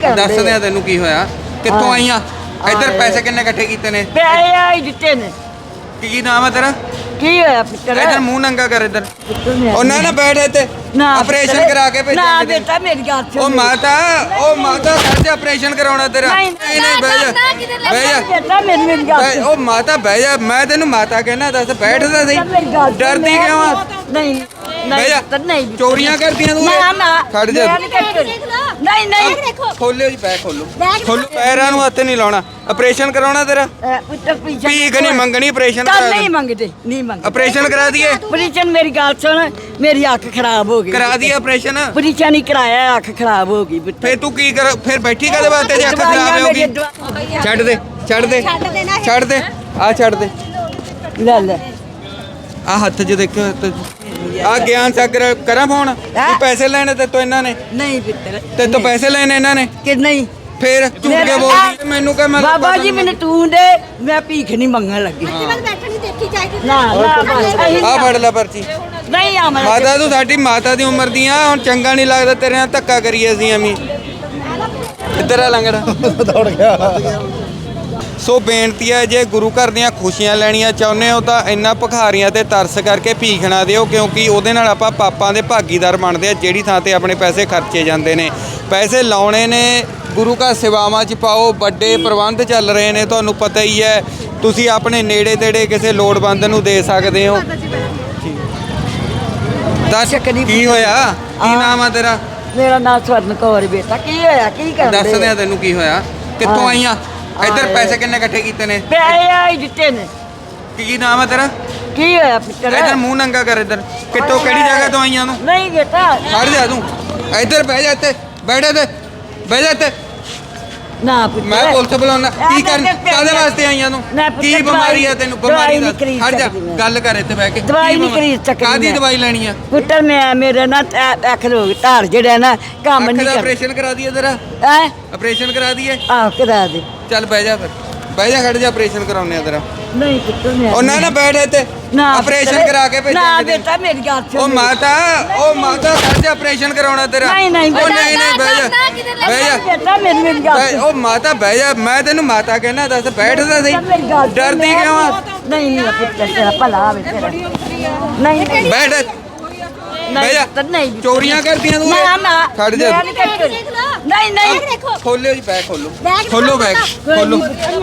ਦੱਸ ਦਿਆਂ ਤੈਨੂੰ ਕੀ ਹੋਇਆ? ਕਿੱਥੋਂ ਆਈਆਂ? ਇੱਧਰ ਪੈਸੇ ਕਿੰਨੇ ਇਕੱਠੇ ਕੀਤੇ ਨੇ? ਪੈਸੇ ਆਈ ਦਿੱਤੇ ਨੇ। ਕੀ ਨਾਮ ਹੈ ਤੇਰਾ? ਕੀ ਹੋਇਆ ਪੁੱਤਰ? ਇੱਧਰ ਮੂੰਹ ਨੰਗਾ ਕਰ ਇੱਧਰ। ਉਹ ਨਾ ਨਾ ਬੈਠ ਇੱਥੇ। ਨਾ ਆਪਰੇਸ਼ਨ ਕਰਾ ਕੇ ਨਾ ਭੇਜਾਂਗੇ। ਬੇਟਾ ਮੇਰੀ ਗੱਲ ਸੁਣ। ਉਹ ਮਾਤਾ ਉਹ ਮਾਤਾ ਸਾਡੇ ਆਪਰੇਸ਼ਨ ਕਰਾਉਣਾ ਤੇਰਾ। ਨਹੀਂ, ਨਹੀਂ ਨਹੀਂ ਬਹਿ ਜਾ। ਬਹਿ ਜਾ। ਬੇਟਾ ਮੇਰੀ ਮੇਰੀ ਗੱਲ ਬਹਿ- ਉਹ ਮਾਤਾ ਬਹਿ ਜਾ। ਮੈਂ ਤੈਨੂੰ ਮਾਤਾ ਕਹਿਣਾ ਦੱਸ ਬੈਠਦਾ ਸਹੀ। ਮੇਰੀ ਗੱਲ ਸੁਣ, ਡਰਦੀ ਮੈਂ- ਕਿਉਂ ਆ? ਨਹੀਂ। ਬਹਿ ਜਾ। ਨਹੀਂ। ਚੋਰੀਆਂ ਕਰਦੀਆਂ ਤੂੰ ਨਾ ਨਾ ਖੜ ਜਾ। ਮੈਂ ਨਹੀਂ ਕਰਦੀ। ਨਹੀਂ ਨਹੀਂ। ਖੋਲਿਓ ਜੀ ਬੈਗ ਖੋਲੋ ਖੋਲੋ ਪੈਰਾਂ ਨੂੰ ਹੱਥ ਨਹੀਂ ਲਾਉਣਾ। ਆਪਰੇਸ਼ਨ ਕਰਾਉਣਾ ਤੇਰਾ। ਭੀਖ ਨਹੀਂ ਮੰਗਣੀ ਆਪਰੇਸ਼ਨ ਕਰਾ ਨਹੀਂ ਮੰਗਦੇ ਨਹੀਂ ਮੰਗਦੇ। ਆਪਰੇਸ਼ਨ ਕਰਾ ਦਈਏ। ਪ੍ਰੀਚਨ ਮੇਰੀ ਗੱਲ ਸੁਣ ਮੇਰੀ ਅੱਖ ਖਰਾਬ ਹੋ ਗਈ। ਕਰਾ ਦਈਏ ਆਪਰੇਸ਼ਨ। ਪ੍ਰੀਚਨ ਹੀ ਕਰਾਇਆ ਅੱਖ ਖਰਾਬ ਹੋ ਗਈ ਫੇਰ ਤੂੰ ਕੀ ਕਰ ਫਿਰ ਬੈਠੀ ਕਦੇ ਵਾਸਤੇ ਜੇ ਅੱਖ ਖਰਾਬ ਹੋਗੀ ਮੇਰੀਆਂ ਦਵਾ- ਛੱਡ ਦੇ ਛੱਡ ਦੇ ਛੱਡ ਦੇ ਨਾ। ਇਹ। ਛੱਡ ਦੇ। ਆ ਛੱਡ ਦੇ। ਲੈ ਲੈ। ਆ ਹੱਥ 'ਚ ਦੇਖ ਆ ਗਿਆਨ ਸਾਗਰ ਕਰਾਂ ਫੋਨ? ਤੂੰ ਪੈਸੇ ਲੈਣੇ ਤੇ ਤੋਂ ਇਹਨਾਂ ਨੇ? ਨਹੀਂ ਪੁੱਤਰ ਤੇ ਤੋਂ ਪੈਸੇ ਲੈਣੇ ਇਹਨਾਂ ਨੇ? ਕਿ ਨਹੀਂ? ਫੇਰ ਝੂਠ ਕੇ ਬੋਲਦੀ ਮੈਨੂੰ ਕਹ ਮੈਂ ਬਾਬਾ ਜੀ ਮੈਨੂੰ ਤੂੰ ਦੇ ਮੈਂ ਭੀਖ ਨਹੀਂ ਮੰਗਣ ਲੱਗੀ। ਅੱਜ ਮੈਂ ਬੈਠਣੀ ਦੇਖੀ ਚਾਹੀਦੀ ਨਾ ਆ ਫੜ ਲੈ ਪਰਚੀ। ਨਹੀਂ ਆਮਲ ਮਾਤਾ ਤੂੰ ਸਾਡੀ ਮਾਤਾ ਦੀ ਉਮਰ ਦੀ ਆ ਹੁਣ ਚੰਗਾ ਨਹੀਂ ਲੱਗਦਾ ਤੇਰੇ ਨਾਲ ਧੱਕਾ ਕਰੀਏ ਅਸੀਂ ਐਵੇਂ। ਇੱਧਰ ਆ ਲੰਗੜਾ? ਦੌੜ ਗਿਆ। ਸੋ ਬੇਨਤੀ ਹੈ ਜੇ ਗੁਰੂ ਘਰ ਦੀਆਂ ਖੁਸ਼ੀਆਂ ਲੈਣੀਆਂ ਚਾਹੁੰਦੇ ਹੋ ਤਾਂ ਇੰਨਾ ਭਿਖਾਰੀਆਂ ਤੇ ਤਰਸ ਕਰਕੇ ਭੀਖ ਨਾ ਦਿਓ ਕਿਉਂਕਿ ਉਹਦੇ ਨਾਲ ਆਪਾਂ ਪਾਪਾਂ ਦੇ ਭਾਗੀਦਾਰ ਬਣਦੇ ਆ ਜਿਹੜੀ ਥਾਂ ਤੇ ਆਪਣੇ ਪੈਸੇ ਖਰਚੇ ਜਾਂਦੇ ਨੇ। ਪੈਸੇ ਲਾਉਣੇ ਨੇ ਗੁਰੂ ਘਰ ਸੇਵਾਵਾਂ 'ਚ ਪਾਓ ਵੱਡੇ ਪ੍ਰਬੰਧ ਚੱਲ ਰਹੇ ਨੇ ਤੁਹਾਨੂੰ ਪਤਾ ਹੀ ਹੈ। ਤੁਸੀਂ ਆਪਣੇ ਨੇੜੇ ਤੇੜੇ ਕਿਸੇ ਲੋੜਵੰਦ ਨੂੰ ਦੇ ਸਕਦੇ ਹੋ। ਦੱਸ ਕੀ ਹੋਇਆ? ਕੀ। ਨਾਮ ਆ ਤੇਰਾ? ਮੇਰਾ ਨਾਮ ਸਵਰਨ ਕੌਰ ਬੇਟਾ ਕੀ ਹੋਇਆ? ਕੀ ਕਰਦੇ ਦੱਸ ਦਿਆਂ ਤੈਨੂੰ ਕੀ ਹੋਇਆ? ਕਿੱਥੋਂ। ਆਈਆਂ ਇੱਧਰ ਹਾਂ। ਪੈਸੇ ਕਿੰਨੇ ਇਕੱਠੇ ਕੀਤੇ ਨੇ? ਪੈਸੇ ਆਈ ਦਿੱਤੇ ਨੇ। ਕੀ ਨਾਮ ਆ ਤੇਰਾ? ਕੀ ਹੋਇਆ ਪੁੱਤਰ? ਇੱਧਰ ਮੂੰਹ ਨੰਗਾ ਕਰ ਇੱਧਰ। ਕਿੱਥੋਂ ਕਿਹੜੀ ਜਗ੍ਹਾ ਤੋਂ ਆਈਆਂ ਤੂੰ? ਨਹੀਂ ਬੇਟਾ। ਖੜ ਜਾ ਤੂੰ। ਇੱਧਰ ਬਹਿ ਜਾ ਇੱਥੇ। ਬੈਠ ਇੱਥੇ। ਬਹਿ ਜਾ ਇੱਥੇ। ਨਾ ਪੁੱਤਰ। ਮੈਂ ਪੁਲਿਸ ਬੁਲਾਉਣਾ। ਕੀ ਕਰਨ ਕਾਦੇ ਵਾਸਤੇ ਆਈਆਂ ਤੂੰ? ਕੀ ਬਿਮਾਰੀ ਆ ਤੈਨੂੰ? ਬਿਮਾਰੀ ਦਾ ਖੜ ਜਾ। ਗੱਲ ਕਰ ਇੱਥੇ ਬਹਿ ਕੇ। ਦਵਾਈ ਨਹੀਂ? ਖਰੀਦ ਸਕਦੀ ਕਾਹਦੀ ਮੈਂ। ਦਵਾਈ ਲੈਣੀ ਆ? ਪੁੱਤਰ ਮੈਂ ਮੇਰੇ ਨਾ ਅੱਖ ਰੋਗ ਧਾਰ ਜਿਹੜਾ ਨਾ ਕੰਮ ਨਹੀਂ ਦਾ ਕਰ ਆਪਰੇਸ਼ਨ ਕਰਾ ਦਈਏ ਤੇਰਾ ਹੈ? ਆਪਰੇਸ਼ਨ ਕਰਾ ਦਈਏ। ਆਹ ਕਰਾ ਦੇ। ਚੱਲ ਬਹਿ ਜਾ ਫਿਰ। ਬਹਿ ਜਾ ਖੜ ਜਾ ਆਪਰੇਸ਼ਨ ਕਰਾਉਣੇ ਆ ਤੇਰਾ। ਨਹੀਂ ਪੁੱਤਰ ਮੈਂ ਉਹ ਨਾ ਨਾ ਬੈਠ ਇੱਥੇ। ਨਾ ਆਪਰੇਸ਼ਨ ਕਰਾ ਕੇ ਨਾ ਭੇਜਾਂਗੇ। ਬੇਟਾ ਮੇਰੀ ਗੱਲ ਸੁਣ। ਉਹ ਮਾਤਾ ਉਹ ਮਾਤਾ ਸਾਡੇ ਆਪਰੇਸ਼ਨ ਕਰਾਉਣਾ ਤੇਰਾ। ਨਹੀਂ, ਨਹੀਂ, ਉਹ ਨਹੀਂ ਨਹੀਂ ਬਹਿ ਜਾ। ਬਹਿ ਜਾ। ਬੇਟਾ ਮੇਰੀ ਮੇਰੀ ਗੱਲ ਬਹਿ- ਸੁਣ। ਉਹ ਮਾਤਾ ਬਹਿ ਜਾ। ਮੈਂ ਤੈਨੂੰ ਮਾਤਾ ਕਹਿਣਾ ਦੱਸ ਬੈਠਦਾ ਸਹੀ। ਮੇਰੀ ਗੱਲ ਸੁਣ, ਡਰਦੀ ਮੈਂ- ਕਿਉਂ ਆ? ਨਹੀਂ ਨਹੀਂ ਪੁੱਤਰ ਤੇਰਾ ਭਲਾ ਹੋਵੇ ਤੇਰਾ। ਨਹੀਂ ਨਹੀਂ। ਬੈਠ। ਬਹਿ ਜਾ। ਪੁੱਤਰ, ਨਹੀਂ ਚੋਰੀਆਂ ਕਰਦੀਆਂ ਤੂੰ ਨਾ ਨਾ ਖੜ ਜਾ। ਮੈਂ ਨਹੀਂ ਕਰਦੀ। ਨਹੀਂ ਨਹੀਂ। ਦੇਖੋ। ਖੋਲਿਓ ਜੀ ਬੈਗ ਖੋਲੋ। ਖੋਲੋ ਬੈਗ ਕੋਈ ਖੋਲੋ ਨਹੀਂ ਪੁੱਤਰ,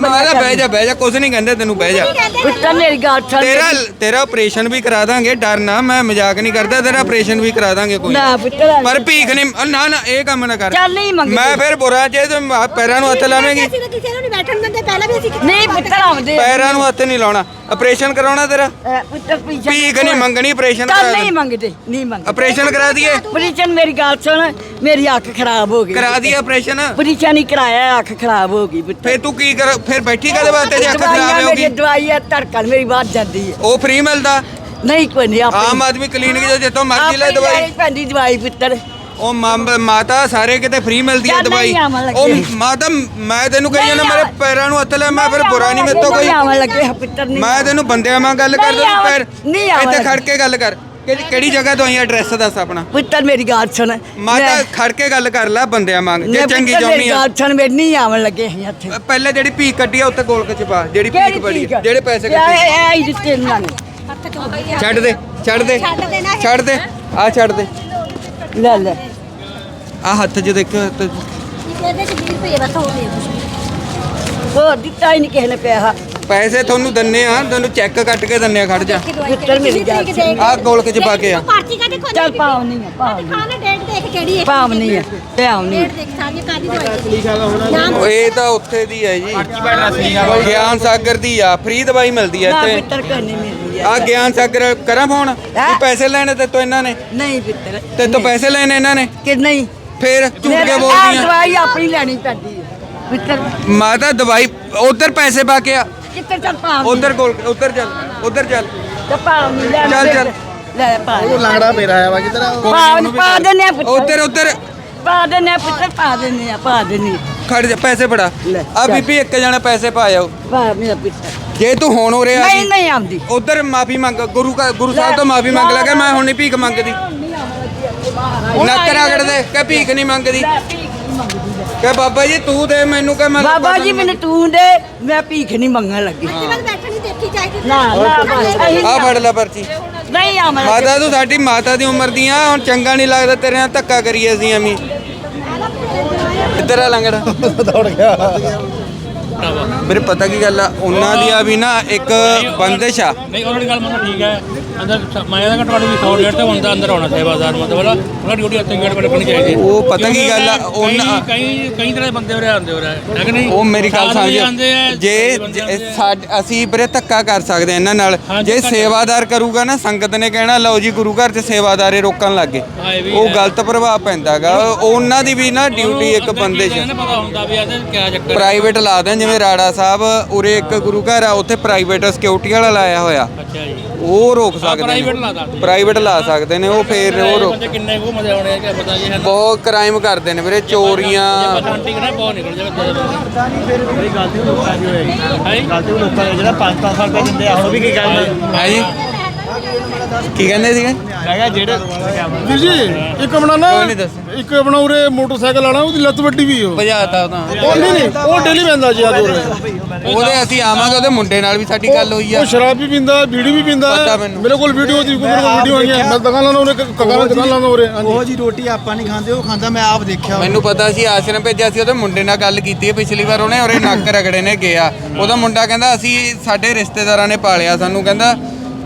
ਮੈਂ ਬਹਿ ਜਾ ਬਹਿ ਜਾ। ਕੁਝ ਨਹੀਂ ਕਹਿੰਦੇ ਤੈਨੂੰ ਬਹਿ ਜਾ। ਪੁੱਤਰ ਮੇਰੀ ਗੱਲ ਸੁਣ। ਤੇਰਾ ਤੇਰਾ ਆਪਰੇਸ਼ਨ ਵੀ ਕਰਾ ਦਾਂਗੇ ਡਰ ਨਾ ਮੈਂ ਮਜ਼ਾਕ ਨਹੀਂ ਕਰਦਾ ਤੇਰਾ ਆਪਰੇਸ਼ਨ ਵੀ ਕਰਾ ਦਾਂਗੇ ਕੋਈ। ਨਾ ਪੁੱਤਰ ਪਰ ਭੀਖ ਨਹੀਂ ਅ, ਨਾ ਨਾ ਇਹ ਕੰਮ ਨਾ ਕਰ। ਚੱਲ ਨਹੀਂ ਮੰਗਦੇ। ਮੈਂ ਫਿਰ ਬੁਰਾ ਜੇ ਤੂੰ ਪੈਰਾਂ ਨੂੰ ਹੱਥ ਲਾਵੇਂਗੀ। ਅਸੀਂ ਤਾਂ ਕਿਸੇ ਨੂੰ ਨਹੀਂ ਬੈਠਣ ਦਿੰਦੇ ਪਹਿਲਾਂ ਵੀ ਅਸੀਂ ਕਿਸੇ ਨਹੀਂ ਪੁੱਤਰ ਆਉਂਦੇ ਪੈਰਾਂ ਨੂੰ ਹੱਥ ਨਹੀਂ ਲਾਉਣਾ। ਆਪਰੇਸ਼ਨ ਕਰਾਉਣਾ ਤੇਰਾ? ਪੁੱਤਰ ਭੀਖ ਨਹੀਂ ਮੰਗਣੀ ਆਪਰੇਸ਼ਨ ਕਰਾ ਨਹੀਂ ਦੇ ਮੰਗਦੇ ਨਹੀਂ ਮੰਗਦੇ। ਆਪਰੇਸ਼ਨ ਕਰਾ ਦਈਏ? ਪ੍ਰੀਚਨ ਮੇਰੀ ਗੱਲ ਸੁਣ ਮੇਰੀ ਅੱਖ ਖਰਾਬ ਹੋ ਗਈ ਕਰਾ ਦਈਏ ਆਪਰੇਸ਼ਨ ਪ੍ਰੀਚਨ ਹੀ ਕਰਾਇਆ ਅੱਖ ਖਰਾਬ ਹੋ ਗਈ ਪੁੱਤਰ ਫਿਰ ਤੂੰ ਕੀ ਕਰ ਫਿਰ ਬੈਠੀ ਕਦੇ ਵਾਸਤੇ ਜੇ ਅੱਖ ਖਰਾਬ ਮੇਰੀ ਹੋਗੀ ਦਵਾਈਆਂ ਧੜਕਣ ਮੇਰੀ ਵੱਧ ਜਾਂਦੀ ਹੈ। ਉਹ ਫ੍ਰੀ ਮਿਲਦਾ? ਨਹੀਂ ਕੋਈ ਨਹੀਂ ਆਮ ਆਦਮੀ ਕਲੀਨਿਕ ਜੋ ਜਿੱਥੋਂ ਮਰਜ਼ੀ ਲੈ ਦਵਾਈ। ਪੈਂਦੀ ਦਵਾਈ ਪੁੱਤਰ। ਉਹ ਮਾਂ- ਮਾਤਾ ਸਾਰੇ ਕਿਤੇ ਫ੍ਰੀ ਮਿਲਦੀ ਹੈ ਚੱਲ ਦਵਾਈ। ਨਹੀਂ ਆਵਾਂ ਲੱਗੇ। ਉਹ ਮਾਤਾ ਮੈਂ ਤੈਨੂੰ ਕਹੀ ਜਾਂਦਾ ਨਹੀਂ ਮੇਰੇ ਆਵਾਂ। ਪੈਰਾਂ ਨੂੰ ਹੱਥ ਲੈ ਮੈਂ ਫਿਰ ਬੁਰਾ ਨਹੀਂ ਮੇਰੇ ਤੋਂ ਕੋਈ। ਆਵਾਂ ਲੱਗੇ। ਆ ਪੁੱਤਰ ਨਹੀਂ ਮੈਂ ਤੈਨੂੰ ਬੰਦਿਆਂ ਵਾਂ ਗੱਲ ਨਹੀਂ ਕਰਦਾ ਆਵਾਂ- ਪੈਰ ਨਹੀਂ ਆਵਾਂ ਇੱਥੇ ਖੜ। ਕੇ ਗੱਲ ਕਰ। ਕਿਹੜੀ ਕਿਹੜੀ ਜਗ੍ਹਾ ਤੋਂ ਆਈ ਐਡਰੈਸ ਦੱਸ ਆਪਣਾ? ਪੁੱਤਰ ਮੇਰੀ ਗੱਲ ਸੁਣ। ਮਾਤਾ ਖੜ ਕੇ ਗੱਲ ਕਰ ਲੈ ਬੰਦਿਆਂ ਵਾਂਗ ਜੇ ਚੰਗੀ ਮੇਰੀ ਆ। ਗੱਲ ਸੁਣ ਮੇਰੀ ਨਹੀਂ ਆਵਣ ਲੱਗੇ ਅਸੀਂ ਇੱਥੇ। ਪਹਿਲੇ ਜਿਹੜੀ ਭੀਖ ਕੱਢੀ ਆ ਉੱਤੇ ਗੋਲਕ ਚ ਪਾ ਜਿਹੜੀ ਭੀਖ ਬੜੀ ਆ, ਜਿਹੜੇ ਪੈਸੇ ਇਹ ਕੱਢੇ। ਇਹ ਆਈ ਦਿੱਤੇ ਇਹਨਾਂ ਨੇ। ਆ ਛੱਡ ਦੇ ਛੱਡ ਦੇ ਇਹ। ਛੱਡ ਦੇ ਆ ਛੱਡ ਦੇ। ਲੈ ਲੈ। ਆ ਹੱਥ 'ਚ ਦੇਖ ਤੇ ਇਹਦੇ ਚ 20 ਰੁਪਏ ਬਸ ਹੋ ਗਏ। ਉਹ ਦਿੱਤਾ ਹੀ ਨਹੀਂ ਕਿਸੇ ਨੇ ਪੈਸਾ। ਪੈਸੇ ਤੁਹਾਨੂੰ ਦੰਨੇ ਆ ਤੁਹਾਨੂੰ ਚੈੱਕ ਕੱਟ ਕੇ ਦੰਨੇ ਆ ਖੜ ਜਾ। ਪੁੱਤਰ ਮੇਰੀ ਗੱਲ ਸੁਣ। ਆ ਗੋਲਕ ਚ ਪਾ ਕੇ ਆ। ਪਰਚੀ ਕਾ ਦੇਖੋ ਚੱਲ ਪਾਉ ਨਹੀਂ ਆ ਪਾਉ ਨਹੀਂ ਖਾਣਾ ਡੇਟ ਦੇਖ ਕਿਹੜੀ ਹੈ ਪਾਉ ਨਹੀਂ ਆ ਪਾਉ ਨਹੀਂ ਡੇਟ ਦੇਖ ਸਾਰੀ ਕਾਦੀ ਦਵਾਈ ਨਾਮ ਉਹ ਇਹ ਤਾਂ ਉੱਥੇ ਦੀ ਹੈ ਜੀ। ਗਿਆਨ ਸਾਗਰ ਦੀ ਆ ਫ੍ਰੀ ਦਵਾਈ ਮਿਲਦੀ ਆ ਨਾ ਇੱਥੇ। ਨਹੀਂ ਮਿਲਦੀ। ਆ ਗਿਆਨ ਸਾਗਰ ਕਰਾਂ ਫੋਨ? ਕੀ ਪੈਸੇ ਲੈਣੇ ਤੇ ਤੋਂ ਇਹਨਾਂ ਨੇ? ਨਹੀਂ ਪੁੱਤਰ ਤੇ ਤੋਂ ਪੈਸੇ ਲੈਣੇ ਇਹਨਾਂ ਨੇ? ਕਿ ਨਹੀਂ? ਫੇਰ ਝੂਠ ਕੇ ਬੋਲਦੀ ਆ? ਦਵਾਈ ਆਪਣੀ ਲੈਣੀ ਪੈਂਦੀ ਹੈ ਪੁੱਤਰ। ਮਾਤਾ ਦਵਾਈ ਉਧਰ ਪੈਸੇ ਪਾ ਕੇ ਆ। ਕਿੱਥੇ ਚੱਲ ਪਾਉ ਉਧਰ ਗੋਲ ਉਧਰ ਚੱਲ ਉਧਰ ਚੱਲ। ਤੇ ਪਾਉ ਨਹੀਂ ਲੈ ਚੱਲ, ਚੱਲ। ਲੈ ਪਾ ਉਹ ਲੰਗੜਾ ਮੇਰਾ ਆਇਆ ਵਾ ਕਿਧਰ ਪਾ ਪਾ ਦਿੰਨੇ ਆ ਪੁੱਤਰ। ਉਧਰ ਉਧਰ। ਪਾ ਦਿੰਨੇ ਆ ਪੁੱਤਰ ਪਾ ਦਿੰਨੇ ਆ ਪਾ ਦਿੰਨੇ। ਖੜ ਜਾ ਪੈਸੇ ਫੜਾ। ਲੈ, ਆ ਚੱਲ। ਬੀਬੀ ਇੱਕ ਜਣਾ ਪੈਸੇ ਪਾ ਜਾਓ ਪਾ ਮੇਰਾ ਪੁੱਤਰ ਜੇ ਤੂੰ ਹੁਣ ਉਰੇ ਆ ਨਹੀਂ ਨਹੀਂ ਆਉਂਦੀ। ਉਧਰ ਮਾਫੀ ਮੰਗ ਗੁਰੂ ਕਾ ਗੁਰੂ ਸਾਹਿਬ ਤੋਂ ਮਾਫੀ ਮੰਗ ਲੈ ਕੇ ਮੈਂ ਹੁਣ ਨਹੀਂ ਭੀਖ ਮੰਗਦੀ। ਨੱਕ ਰਗੜ ਦੇ ਕਿ ਭੀਖ ਨਹੀਂ ਮੰਗਦੀ। ਕਿ ਬਾਬਾ ਜੀ ਤੂੰ ਦੇ ਮੈਨੂੰ ਕਿ ਮੈਂ ਬਾਬਾ ਜੀ ਮੈਨੂੰ ਤੂੰ ਦੇ ਮੈਂ ਭੀਖ ਨਹੀਂ ਮੰਗਣ ਲੱਗੀ। ਅੱਜ ਕੱਲ ਬੈਠਣੀ ਦੇਖੀ ਚਾਹੀਦੀ ਨਾ ਨਾ ਬਸ ਅਸੀਂ ਆ ਫੜ ਲੈ ਪਰਚੀ। ਨਹੀਂ ਆਮਲ ਮਾਤਾ ਤੂੰ ਸਾਡੀ ਮਾਤਾ ਦੀ ਉਮਰ ਦੀ ਆ ਹੁਣ ਚੰਗਾ ਨਹੀਂ ਲੱਗਦਾ ਤੇਰੇ ਨਾਲ ਧੱਕਾ ਕਰੀਏ ਅਸੀਂ ਐਵੇਂ ਤੇਰਾ ਆ ਲੰਗੜਾ। ਦੌੜ ਗਿਆ। ਮੇਰੇ ਪਤਾ ਕੀ ਗੱਲ ਆ? ਉਹਨਾਂ ਦੀ ਆ ਵੀ ਨਾ ਇੱਕ ਬੰਦਿਸ਼ ਆ। ਨਹੀਂ ਉਹਨਾਂ ਦੀ ਗੱਲ ਮੈਨੂੰ ਠੀਕ ਹੈ। ਅੰਦਰ ਮੈਂ ਇਹਦਾ ਘੱਟੋ ਘੱਟ ਵੀ 100 ਡੇਢ ਤੇ ਬੰਦਾ ਅੰਦਰ ਆਉਣਾ ਸੇਵਾਦਾਰ ਮਤਲਬ ਉਹਨਾਂ ਦੀ ਡਿਊਟੀ ਉੱਥੇ ਗੇਟ 'ਤੇ ਲੱਗਣੀ ਚਾਹੀਦੀ। ਉਹ ਪਤਾ ਕੀ ਗੱਲ ਆ, ਉਹਨਾਂ- ਕਈ ਕਈ ਤਰ੍ਹਾਂ ਦੇ ਬੰਦੇ ਉਰੇ ਆਉਂਦੇ ਉਰੇ ਹੈ ਕਿ ਨਹੀਂ? ਉਹ ਮੇਰੀ ਗੱਲ ਸਮਝ ਜੇ ਅਸੀਂ ਵੀਰੇ ਧੱਕਾ ਕਰ ਸਕਦੇ ਇਹਨਾਂ ਨਾਲ। ਜੇ ਸੇਵਾਦਾਰ ਕਰੂਗਾ ਨਾ ਸੰਗਤ ਨੇ ਕਹਿਣਾ ਲਓ ਜੀ ਗੁਰੂ ਘਰ 'ਚ ਸੇਵਾਦਾਰੇ ਰੋਕਣ ਲੱਗੇ। ਉਹ। ਗਲਤ ਪ੍ਰਭਾਵ ਪੈਂਦਾਗਾ। ਉਹਨਾਂ ਦੀ ਵੀ ਨਾ ਡਿਊਟੀ ਇੱਕ ਬੰਦੇ 'ਚ ਹੁੰਦਾ। ਪ੍ਰਾਈਵੇਟ ਲਾ ਦੇਣ ਜਿਵੇਂ ਰਾੜਾ ਸਾਹਿਬ ਉਰੇ ਇੱਕ ਗੁਰੂ ਘਰ ਆ ਉੱਥੇ ਪ੍ਰਾਈਵੇਟ ਸਿਕਿਉਰਿਟੀ ਵਾਲਾ ਲਾਇਆ ਹੋਇਆ। ਅੱਛਾ ਜੀ। ਉਹ ਰੋਕ ਸਕਦੇ ਲਾ ਨੇ ਸਕਦੇ। ਪ੍ਰਾਈਵੇਟ ਲਾ ਸਕਦੇ ਨੇ ਉਹ ਫੇਰ ਉਹ ਰੋਕ ਬੰਦੇ ਕਿੰਨੇ ਕੁ ਮਜ਼ੇ ਆਉਣੇ ਆ ਕਿ ਪਤਾ ਜੀ ਹੈ ਨਾ। ਬਹੁਤ ਕ੍ਰਾਈਮ ਕਰਦੇ ਨੇ ਵੀਰੇ ਚੋਰੀਆਂ। ਬਹੁਤ ਨਿਕਲ ਜਾਵੇ ਪਤਾ ਨਹੀਂ ਫਿਰ ਗਲਤੀ ਉਹ ਲੋਕਾਂ ਦੀ ਹੋਏਗੀ ਹੈ? ਗਲਤੀ ਉਹ ਲੋਕਾਂ ਦੀ ਜਿਹੜਾ 5-5 ਸਾਲ ਦਾ ਦਿੰਦੇ ਆ ਹੁਣ ਵੀ ਕੀ ਕਰਨਾ? ਹੈ ਜੀ? ਕੀ ਕਹਿੰਦੇ ਸੀਗੇ? ਕਿਹਾ ਜਿਹੜੇ ਵੀਰ ਜੀ ਇੱਕ ਆਪਣਾ ਨਾ ਕੋਈ ਨਹੀਂ ਦੱਸ। ਇੱਕ ਆਪਣਾ ਉਰੇ ਮੋਟਰਸਾਈਕਲ ਵਾਲਾ ਉਹਦੀ ਲੱਤ ਵੱਡੀ ਵੀ ਉਹ। ਭਜਾਤਾ ਉਹ ਤਾਂ। ਉਹ ਨਹੀਂ ਨਹੀਂ ਉਹ ਡੇਲੀ ਪੈਂਦਾ ਜੀ ਆ ਉਰੇ ਉਹਦੇ ਅਸੀਂ ਆਵਾਂਗੇ ਉਹਦੇ ਮੁੰਡੇ ਨਾਲ ਵੀ ਸਾਡੀ ਗੱਲ ਹੋਈ ਆ। ਉਹ ਸ਼ਰਾਬ ਵੀ ਪੀਂਦਾ ਬੀੜੀ ਵੀ ਪੀਂਦਾ। ਪਤਾ ਮੈਨੂੰ। ਮੇਰੇ ਕੋਲ ਵੀਡੀਓ ਦੀ ਮੇਰੇ ਕੋਲ ਵੀਡੀਓ ਆਈਆਂ। ਮੈਂ ਦੁਕਾਨ ਲਾਉਂਦਾ ਉਹਨੇ ਕਗਾਣਾ ਦੁਕਾਨ ਲਾਉਂਦਾ ਉਰੇ ਹਾਂਜੀ। ਉਹ ਜੀ ਰੋਟੀ ਆਪਾਂ ਨਹੀਂ ਖਾਂਦੇ ਉਹ ਖਾਂਦਾ ਮੈਂ ਆਪ ਦੇਖਿਆ ਮੈਨੂੰ ਪਤਾ ਸੀ ਆਸ਼ਰਮ ਭੇਜਿਆ ਸੀ ਉਹਦੇ ਮੁੰਡੇ ਨਾਲ ਗੱਲ ਕੀਤੀ ਹੈ ਪਿਛਲੀ ਵਾਰ ਉਹਨੇ ਉਹਰੇ ਨੱਕ ਰਗੜੇ ਨੇ ਗਿਆ। ਉਹਦਾ ਮੁੰਡਾ ਕਹਿੰਦਾ ਅਸੀਂ ਸਾਡੇ ਰਿਸ਼ਤੇਦਾਰਾਂ ਨੇ ਪਾਲਿਆ ਸਾਨੂੰ। ਕਹਿੰਦਾ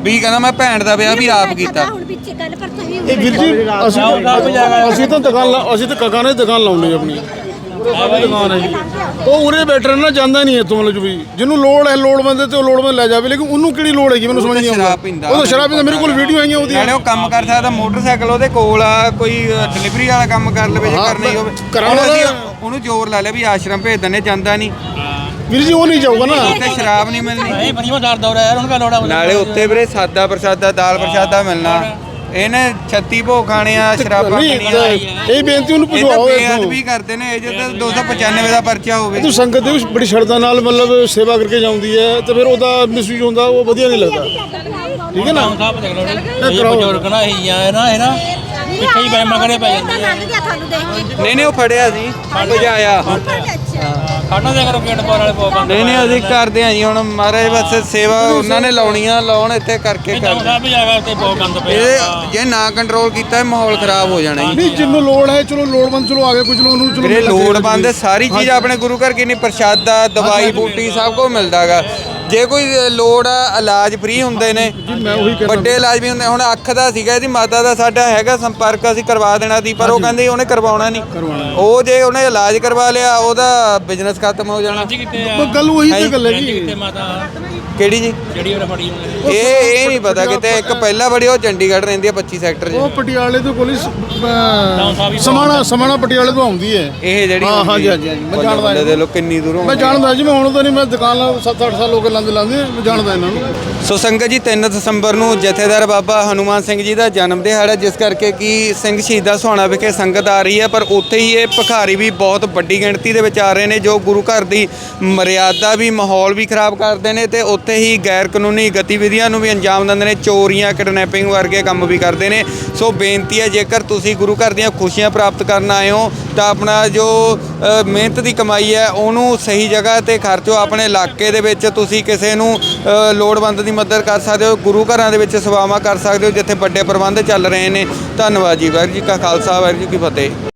ਵੀ ਕਹਿੰਦਾ ਮੈਂ ਭੈਣ ਦਾ ਵਿਆਹ ਵੀ ਆਪ ਕੀਤਾ। ਹੁਣ ਪਿੱਛੇ ਗੱਲ ਪਰ ਤੁਸੀਂ ਇਹ ਵੀਰ ਜੀ ਅਸੀਂ ਅਸੀਂ ਤਾਂ ਦੁਕਾਨ ਲਾ- ਅਸੀਂ ਤਾਂ ਕਗਾਣੇ ਦੁਕਾਨ ਲਾਉਂਦੇ ਆਪਣੀ। ਆਪਣੀ ਦੁਕਾਨ ਹੈ ਜੀ। ਉਹ ਉਰੇ ਬੈਠਾ ਨਾ ਜਾਂਦਾ ਨਹੀਂ ਇੱਥੋਂ ਮਤਲਬ ਵੀ। ਜਿਹਨੂੰ ਲੋੜ ਹੈ ਲੋੜਵੰਦ ਹੈ ਤੇ ਉਹ ਲੋੜਵੰਦ ਲੈ ਜਾਵੇ ਲੇਕਿਨ ਉਹਨੂੰ ਕਿਹੜੀ ਲੋੜ ਹੈਗੀ? ਮੈਨੂੰ ਸਮਝ ਨਹੀਂ ਆਉਂਦਾ। ਸ਼ਰਾਬ ਪੀਂਦਾ। ਉਹ ਤਾਂ ਸ਼ਰਾਬ ਪੀਂਦਾ। ਮੇਰੇ ਕੋਲ ਵੀਡੀਓ ਆਈਆਂ ਉਹਦੀਆਂ। ਨਾਲੇ ਉਹ ਕੰਮ ਕਰ ਸਕਦਾ ਮੋਟਰਸਾਈਕਲ ਉਹਦੇ ਕੋਲ ਆ ਕੋਈ ਡਿਲੀਵਰੀ ਵਾਲਾ ਕੰਮ ਕਰ ਲਵੇ ਜੇ ਹਾਂ, ਕਰਨਾ ਹੀ ਹੋਵੇ। ਕਰਾਉਣਾ ਅਸੀਂ ਉਹਨੂੰ ਜ਼ੋਰ ਲਾ ਲਿਆ ਵੀ ਆਸ਼ਰਮ ਭੇਜ ਦਿੰਦੇ ਜਾਂਦਾ ਨਹੀਂ। ਵੀਰ ਜੀ ਉਹ ਨਹੀਂ ਜਾਊਗਾ ਨਾ। ਉੱਥੇ ਸ਼ਰਾਬ ਨਹੀਂ ਮਿਲਣੀ। ਨਹੀਂ ਬੜੀਆਂ ਦਾਰ ਦੌਰਾ ਯਾਰ ਉਹਨਾਂ ਦਾ ਲੋੜਾ ਨਾਲੇ ਉੱਥੇ ਵੀਰੇ ਸਾਦਾ ਪ੍ਰਸ਼ਾਦਾ ਦਾਲ ਪ੍ਰਸ਼ਾਦਾ ਮਿਲਣਾ। ਇਹਨੇ 36 ਭੋਗ ਖਾਣੇ ਆ ਸ਼ਰਾਬਾਂ ਨਹੀਂ ਪੀਣੀਆਂ ਇਹ ਬੇਨਤੀ ਉਹਨੂੰ ਇਹ ਤਾਂ ਪੁੱਛਵਾਓ ਬੇਅਦਬੀ ਇੱਥੋਂ। ਕਰਦੇ ਨੇ ਇਹ ਜੇ ਤਾਂ 295 ਦਾ ਪਰਚਾ ਹੋਵੇ। ਤੂੰ ਸੰਗਤ ਦੇ ਬੜੀ ਸ਼ਰਧਾ ਨਾਲ ਮਤਲਬ ਸੇਵਾ ਕਰਕੇ ਜਾਂਦੀ ਹੈ ਤੇ ਫਿਰ ਉਹਦਾ ਮਿਸਯੂਜ਼ ਹੁੰਦਾ ਉਹ ਵਧੀਆ ਨਹੀਂ ਲੱਗਦਾ। ਠੀਕ ਹੈ ਨਾ? ਇਹ ਇਹ। ਬਜ਼ੁਰਗ ਨਾ ਹੀ ਆ ਇਹ ਨਾ ਇਹ ਨਾ ਪਿੱਛੇ ਹੀ ਬੈ ਮਗਰੇ ਪੈ ਜਾਂਦੇ ਨਹੀਂ ਨਹੀਂ ਉਹ ਫੜਿਆ ਸੀ ਭਜਾਇਆ। ਦੇ ਕਰੋ ਗੇਟ ਵਾਲੇ ਨਹੀਂ ਨਹੀਂ ਅਸੀਂ ਕਰਦੇ ਹਾਂ ਜੀ ਹੁਣ ਮਹਾਰਾਜ ਬਸ ਸੇਵਾ ਉਹਨਾਂ ਨੇ ਲਾਉਣੀਆਂ ਲਾਉਣ ਇੱਥੇ ਕਰਕੇ ਇਹ ਤਾਂ ਕਰ ਸਾਹਿਬ ਜਾਗਾ ਉੱਤੇ ਬਹੁਤ ਗੰਦ ਪਿਆ ਇਹ ਜੇ ਨਾ ਕੰਟਰੋਲ ਕੀਤਾ ਇਹ ਮਾਹੌਲ ਖਰਾਬ ਹੋ ਜਾਣਾ ਜੀ। ਨਹੀਂ ਜਿੰਨੂੰ ਲੋੜ ਹੈ ਚਲੋ ਲੋੜਵੰਦ ਚਲੋ ਆ ਗਏ ਕੁਝ ਲੋਕ ਉਹਨੂੰ ਚਲੋ ਵੀਰੇ ਮਿਲ ਕੇ ਲੋੜਵੰਦ ਸਾਰੀ ਚੀਜ਼ ਆਪਣੇ ਗੁਰੂ ਘਰ ਕਿੰਨੀ ਪ੍ਰਸ਼ਾਦਾ ਦਵਾਈ ਬੂਟੀ ਸਭ ਕੁਝ ਮਿਲਦਾਗਾ ਜੇ ਕੋਈ ਲੋੜ ਆ ਇਲਾਜ ਫ੍ਰੀ ਹੁੰਦੇ ਨੇ ਵੱਡੇ ਇਲਾਜ ਵੀ ਹੁੰਦੇ ਹੁਣ ਅੱਖ ਦਾ ਸੀਗਾ ਇਹਦੀ ਮਾਤਾ ਦਾ ਸਾਡਾ ਹੈਗਾ ਸੰਪਰਕ ਅਸੀਂ ਕਰਵਾ ਦੇਣਾ ਸੀ ਪਰ ਉਹ ਕਹਿੰਦੇ ਉਹਨੇ ਕਰਵਾਉਣਾ ਨਹੀਂ। ਉਹ ਜੇ ਉਹਨੇ ਇਲਾਜ ਕਰਵਾ ਲਿਆ ਉਹਦਾ ਬਿਜ਼ਨਸ ਖਤਮ ਹੋ ਜਾਣਾ। ਗੱਲ ਉਹੀ ਤੇ ਗੱਲ ਕਿਤੇ ਮਾਤਾ? ਕਿਹੜੀ ਜੀ? ਜਿਹੜੀ ਉਹ ਫੜੀ ਉਹਨੇ ਇਹ ਇਹ ਨਹੀਂ ਪਤਾ ਕਿਤੇ ਇੱਕ ਪਹਿਲਾਂ ਬੜੀ ਉਹ ਚੰਡੀਗੜ੍ਹ ਰਹਿੰਦੀ ਹੈ 25 ਸੈਕਟਰ 'ਚ। ਉਹ ਪਟਿਆਲੇ ਤੋਂ ਕੋਲੀ ਸਮਾਣਾ ਸਮਾਣਾ ਪਟਿਆਲੇ ਤੋਂ ਆਉਂਦੀ ਹੈ ਇਹ ਜਿਹੜੀ ਹਾਂ, ਹਾਂਜੀ, ਹੈ। ਹਾਂਜੀ, ਹਾਂਜੀ, ਮੈਂ ਜਾਣਦਾ ਬੱਲੇ ਦੇ ਲੋ ਕਿੰਨੀ ਦੂਰੋਂ ਮੈਂ ਜਾਣਦਾ ਜੀ ਮੈਂ ਹੁਣ ਤਾਂ ਨਹੀਂ ਮੈਂ ਦੁਕਾਨ 7-8 ਸਾਲ ਹੋ ਗਏ ਲਾਂਦੇ ਲਾਂਦੇ ਮੈਂ ਜਾਣਦਾ ਇਹਨਾਂ ਨੂੰ। ਸੋ ਸੰਗਤ ਜੀ 3 ਦਸੰਬਰ ਨੂੰ ਜਥੇਦਾਰ ਬਾਬਾ ਹਨੂਮਾਨ ਸਿੰਘ ਜੀ ਦਾ ਜਨਮ ਦਿਹਾੜਾ ਜਿਸ ਕਰਕੇ ਕਿ ਸਿੰਘ ਸ਼ਹੀਦਾ ਸੁਹਾਣਾ ਵਿਖੇ ਸੰਗਤ ਆ ਰਹੀ ਹੈ ਪਰ ਉੱਥੇ ਹੀ ਇਹ ਭਿਖਾਰੀ ਵੀ ਬਹੁਤ ਵੱਡੀ ਗਿਣਤੀ ਦੇ ਵਿੱਚ ਆ ਰਹੇ ਨੇ ਜੋ ਗੁਰੂ ਘਰ ਦੀ ਮਰਿਆਦਾ ਵੀ ਮਾਹੌਲ ਵੀ ਖਰਾਬ ਕਰਦੇ ਨੇ ਤੇ ਉੱਥੇ ਹੀ ਗੈਰ ਕਾਨੂੰਨੀ ਗਤੀਵਿਧੀਆਂ ਨੂੰ ਵੀ ਅੰਜਾਮ ਦਿੰਦੇ ਨੇ, ਚੋਰੀਆਂ, ਕਿਡਨੈਪਿੰਗ ਵਰਗੇ ਕੰਮ ਵੀ ਕਰਦੇ ਨੇ। ਸੋ ਬੇਨਤੀ ਹੈ, ਜੇਕਰ ਤੁਸੀਂ ਗੁਰੂ ਘਰ ਦੀਆਂ ਖੁਸ਼ੀਆਂ ਪ੍ਰਾਪਤ ਕਰਨ ਆਏ ਹੋ, ਤਾਂ ਆਪਣਾ ਜੋ ਮਿਹਨਤ ਦੀ ਕਮਾਈ ਹੈ, ਉਹਨੂੰ ਸਹੀ ਜਗ੍ਹਾ ਤੇ ਖਰਚੋ। ਆਪਣੇ ਇਲਾਕੇ ਦੇ ਵਿੱਚ ਤੁਸੀਂ ਕਿਸੇ ਨੂੰ ਲੋੜਵੰਦ ਦੀ ਮਦਦ ਕਰ ਸਕਦੇ ਹੋ, ਗੁਰੂ ਘਰਾਂ ਦੇ ਵਿੱਚ ਸੇਵਾਵਾਂ ਕਰ ਸਕਦੇ ਹੋ, ਜਿੱਥੇ ਵੱਡੇ ਪ੍ਰਬੰਧ ਚੱਲ ਰਹੇ ਨੇ। ਧੰਨਵਾਦ ਜੀ, ਵਾਹਿਗੁਰੂ ਜੀ ਕਾ ਖਾਲਸਾ, ਵਾਹਿਗੁਰੂ ਜੀ ਕੀ ਫਤਿਹ।